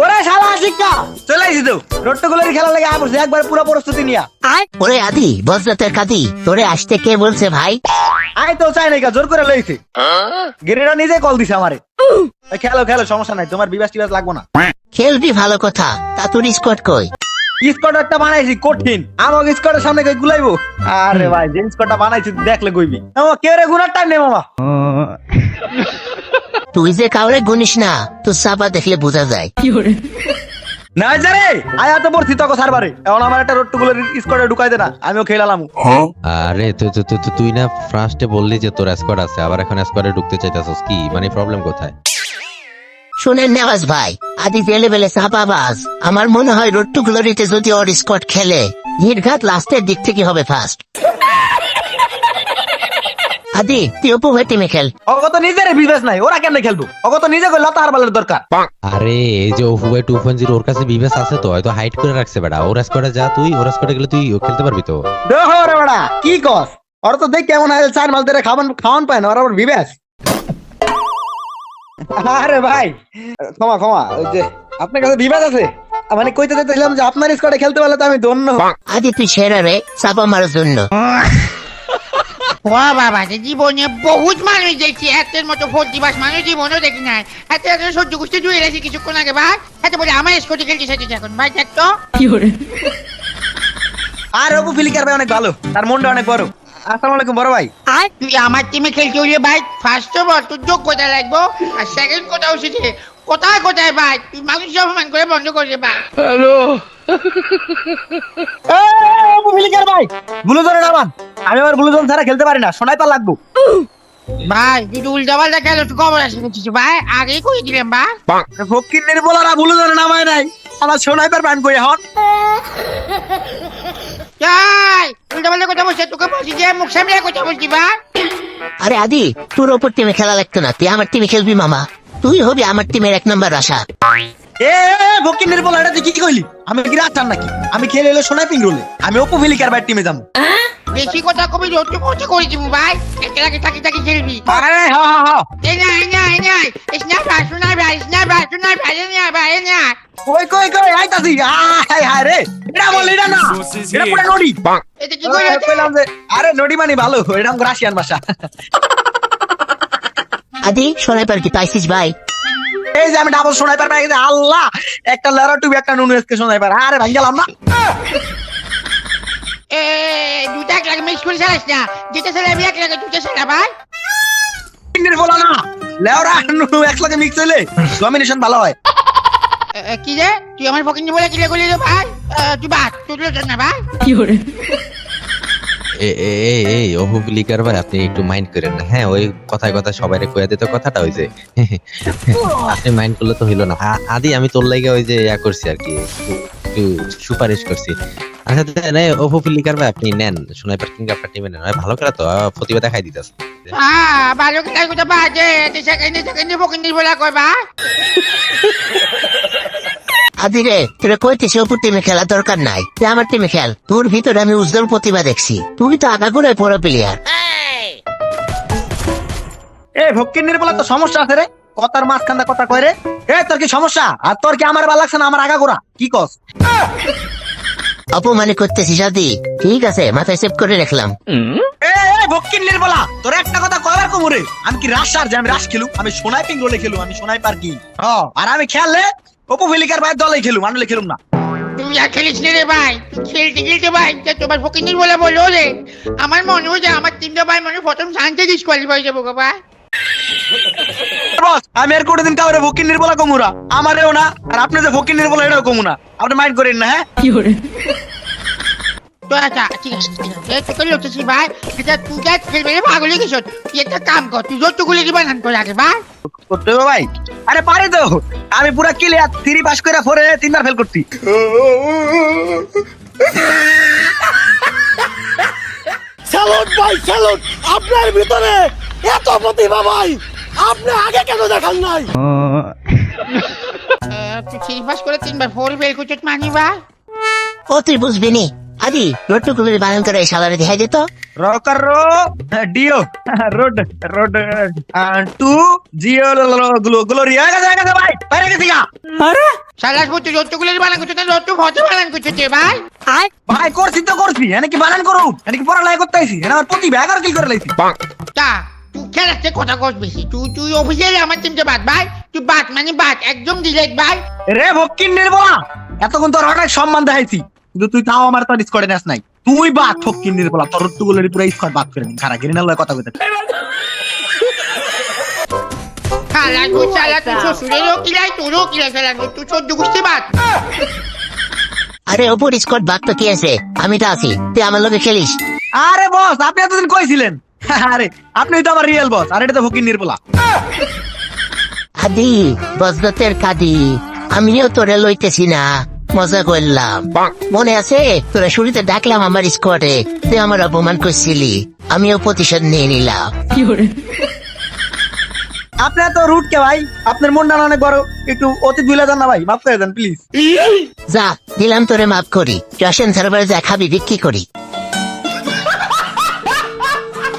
ওরে শালা শিক্ষা চলে আইছি তো। রট্টগুলোর খেলা লাগে একবার পুরো প্রস্তুতি নিয়া। ওরে আদি বজ্রতের কাদি তোরে আসতে কে বলছে ভাই? আয় তো চাই নাই জোর করে লইছে। গিরিটা নিজে কল দিছে আমারে। খেলো খেলো সমস্যা নাই তোমার বিবাস টিবাস লাগবো না। খেলবি ভালো কথা তা তোর স্কট কই? স্কট একটা বানাইছি কঠিন। আমাকে স্কটের সামনে কই গুলাইবো? আরে ভাই যে স্কটটা বানাইছি দেখলে কইবি। ও কে রে গুনার টাইম নে মামা। তুই যে কাউরে গুনিস না তোর চাপা দেখলে বোঝা যায়। না যারে আয়া তো পড়ছি তোকে সারবারে এখন আমার একটা রট্টগুলোর স্কটে ঢুকাই দে না আমিও খেলালাম আরে তুই তুই তুই- তুই না ফার্স্টে বললি যে তোর স্কোয়াড আছে আবার এখন স্কোয়াডে ঢুকতে চাইতাছস কি? মানে প্রবলেম কোথায়? শুনেন নেওয়াজ ভাই আদি জেলে বেলে চাপাবাজ আমার মনে হয় রোট্টু গ্লোরিতে যদি ওর স্কট খেলে নির্ঘাত লাস্টের দিক থেকে হবে ফার্স্ট আদি তুই অপু হয়ে টিমে খেল। অগত নিজের বিবেচ নাই ওরা কেমনে খেলব? অগত নিজে কই লতা হারবালের দরকার। আরে এই যে ওফু বাই টু পয়েন্ট জিরো ওর কাছে বিবেচ আছে তো হয়তো হাইট করে রাখছে বেটা। ওর স্কোয়াডে যা তুই ওর স্কোয়াডে গেলে তুই খেলতে পারবি তো। দেখো রে বড়া কি কস? ওরা তো দেখ কেমন আছে চার মাস ধরে খাওয়ান খাওয়ান পায় না ওরা আবার বিবেস আরে ভাই ক্ষমা ক্ষমা ওই যে আপনার কাছে বিবেস আছে? মানে কইতে চাইছিলাম যে আপনার স্কোয়াডে খেলতে পারলে তো আমি ধন্য আদি তুই সেরা রে চাপা মারার জন্য। ও বাবা যে জীবনে বহুত মানুষ দেখছি এতের মতো ফোর্টি বাস মানুষ জীবনও দেখি নাই। এতে এত সহ্য করতে জুয়ে গেছি কিছুক্ষণ আগে ভাই এতে বলে আমার স্কুটি খেলতে এখন ভাই দেখ তো। আর অপু ফিলিকার ভাই অনেক ভালো তার মনটা অনেক বড়। আসসালামু আলাইকুম বড় ভাই। তুই আমার টিমে খেলতে হলে ভাই ফার্স্ট অফ অল তোর যোগ্যতা লাগবো আর সেকেন্ড কথা হচ্ছে কোথায় কোথায় ভাই? তুই মানুষ অপমান করে বন্ধ করে দে ভাই। ফিলিকার ভাই ব্লু নামান আমি আবার ব্লু ছাড়া খেলতে পারি না সোনাইপার লাগবো। ভাই তুই তো উল্টা পাল্টা খেলো তুই খবর আসে কিছু। ভাই আগেই কই দিলাম ভাই? ফকির নির্মলারা ব্লু নামায় নাই আমার সোনাইপার ব্যান্ড কই এখন যাই উল্টা পাল্টা কথা বলছে তোকে বলছি যে মুখ সামনে কথা বলছি ভাই। আরে আদি তোর ওপর টিমে খেলা লাগতো না তুই আমার টিমে খেলবি মামা। তুই হবি আমার টিমের এক নম্বর আশা এ ফকির নির্মলা এটা তুই কি কইলি? আমি কি রাস্তার নাকি? আমি খেলে এলে সোনাইপিং রোলে আমি অপু ফিলিকার ভাই টিমে যাব। বেশি কথা কবি রোজ কমতে করে ভাই? একে লাগে থাকি থাকি খেলবি। আরে হা হা হা। এই না এই না এই না স্ন্যাপার স্ন্যাপার স্ন্যাপার স্ন্যাপার এই না ভাই এই না। কই কই কই আইতাছি হাই হাই রে। এটা বল এটা না। এটা পুরো নড়ি এটা কি কইলাম যে আরে নড়ি মানে ভালো। এটা রাশিয়ান ভাষা। আদি সোনাইপার কি পাইছিস ভাই? এই যে আমি ডাবল সোনাইপার পাই গেছি আল্লাহ একটা লেরা টুবি একটা নুনু এসকে সোনাইপার আরে ভাই গেলাম না এ দুটা এক লাগে মিক্স করে চালাস না। যেটা চালা আমি এক লাগে দুটা চালা ভাই। ইংরেজি বলা না। লেওরা নুনু একসাথে মিক্স হইলে ডমিনেশন ভালো হয়। কি রে তুই আমার ফকিং বলে কি রে করলি রে ভাই? তুই বাদ তুই তো না ভাই। কি এ- এই এই ওহু লিকার ভাই আপনি একটু মাইন্ড করেন না হ্যাঁ ওই কথায় কথা সবাই কয়ে দিতে কথাটা ওই যে আপনি মাইন্ড করলে তো হইল না আদি আমি তোর লাগে ওই যে ইয়া করছি আর কি সুপারিশ করছি আচ্ছা দেন এই ওহু লিকার ভাই আপনি নেন আপনার টিমে নেন ভালো করে তো প্রতিভা দেখাই দিতেছে হ্যাঁ ভালো বাজে আদি রে তোরা কইতিস অপুর টিমে খেলা দরকার নাই। তুই আমার টিমে খেল। তোর ভিতরে আমি উজ্জ্বল প্রতিভা দেখছি। তুই তো আগাগোড়ায় বড় প্লেয়ার এ ভক্কির নির্বলা তো সমস্যা আছে রে। কথার মাঝখানটা কথা কয় রে। এ তোর কি সমস্যা? আর তোর কি আমার ভালো লাগছে না আমার আগা গোড়া? কি কস? অপমানে করতেছিস আদি ঠিক আছে মাথায় সেভ করে রাখলাম। এ এ ভক্কির নির্বলা তোর একটা কথা কয়বার কমরে আমি কি রাশ আর যে আমি রাশ খেলু? আমি সোনাইপিং রোলে খেলু আমি সোনাইপার কি হ্যাঁ আর আমি খেললে অপু ফিলিকার ভাই দলে খেলুম আনলে খেলুম না। তুমি আর খেলিস নি রে ভাই। খেলতে খেলতে ভাই যে তোমার ফকিনির বলে বলো রে। আমার মনে হয় যে আমার টিমটা ভাই মনে হয় প্রথম শান্তি ডিসকোয়ালিফাই যাব গো ভাই। বস আমি আর দিন কাউরে ফকির নির্বলা কমুরা আমারেও না আর আপনি যে ফকির নির্বলা এটাও কমু না। আপনি মাইন্ড করেন না হ্যাঁ? কি আচ্ছা ঠিক আছে ঠিক আছে তোকে লুটেছি ভাই। আচ্ছা তুই যা পাগল তুই একটা কাম কর তুই যতগুলি দিবা নান করে আগে ভাই করতে হবে ভাই? আরে পারে তো। আমি পুরা ক্লিয়ার থ্রি পাস করে ফোরে তিনবার ফেল করতি স্যালুট ভাই স্যালুট আপনার ভিতরে এত প্রতিভা ভাই। আপনি আগে কেন দেখান নাই? তুই থ্রি পাস করে তিনবার ফোর বের করছিস মানি ভাই ও তুই বুঝবি নি। আদি রোডটুকুলো বানান করে সালারে দেখাই দিত রকার রো ডিও রোড রোড টু জিও গ্লোরিয়া গেছে গেছে ভাই বাইরে গেছি গা সালাস বলতে রোদ্দুগুলোর বানান করছ তাহলে রোদ্দু ফটো বানান করছ তে ভাই? ভাই করছি তো করছি এনে কি বানান করু? এনে কি পড়ালেখা করতে আইছি? এনে আমার প্রতি ব্যাগ আর কি করে লাইছি? তা তুই কথা কস বেশি। তুই তুই অফিসে আমার বাদ ভাই। তুই বাদ মানে বাদ একদম ভাই। রে ভক্কিন এতক্ষণ তোর অনেক সম্মান দেখাইছি। কিন্তু তুই তাও আমার তোর স্কোয়াডে নেস নাই। তুই বা বাদ ফক্কিন নির্বলা তোর রত্তুগুলোর পুরো স্কোয়াড বাদ করে দিন খারা গিরিনাল কথা কইতে খালা তুই চালা তুই শ্বশুরেরও কিলাই তোরও কিলাই খেলা তুই চোদ্দ গোষ্ঠী বাদ। আরে ওপর স্কট বাদ তো কি আছে? আমি তো আছি। তুই আমার লোকে খেলিস। আরে বস আপনি এতদিন কইছিলেন আরে আপনি তো আমার রিয়েল বস আর এটা তো ফকির নির্বলা আদি বজরতের কাদি আমিও তোরে লইতেছি না। মজা করলাম। মনে আছে? তোরা শুরুতে ডাকলাম আমার স্কোয়াডে তুই আমার অপমান করছিলি। আমিও প্রতিশোধ নিয়ে নিলাম। আপনার তো রুট কে ভাই। আপনার মন না অনেক বড়। একটু অতি দিলে যান না ভাই। মাফ করে দেন প্লিজ যা দিলাম তোরে মাফ করি। রসেন সার্ভারে যা খাবি বিক্রি করি।